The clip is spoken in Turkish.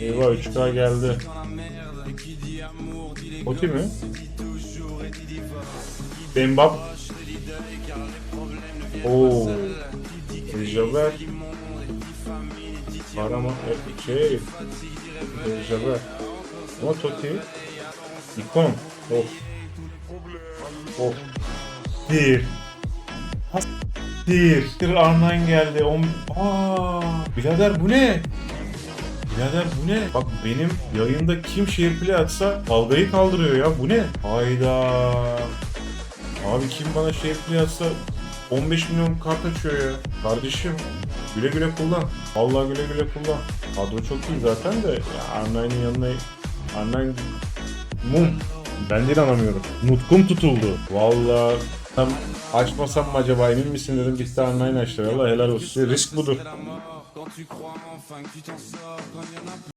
Eyvah 3K geldi. Oti mi? Dembap. Oo. Javer. Arama e, şey. Javer. Ama Totti. İkon. Of. Of. Bir. Bir. Bir Arnan geldi. On... Aa, birader bu ne? Birader bu ne? Bak benim yayında kim share play atsa kavgayı kaldırıyor ya. Bu ne? Hayda. Abi kim bana share play atsa 15 milyon kart açıyor ya. Kardeşim güle güle kullan. Vallahi güle güle kullan. Kadro çok iyi zaten de ya Arnain'in yanına Arnain mum. Ben de inanamıyorum. Nutkum tutuldu. Vallahi tam açmasam mı acaba emin misin dedim gitti Arnain açtı. Valla helal olsun. Risk budur. Quand tu crois enfin que tu t'en sors, quand il y en a plus.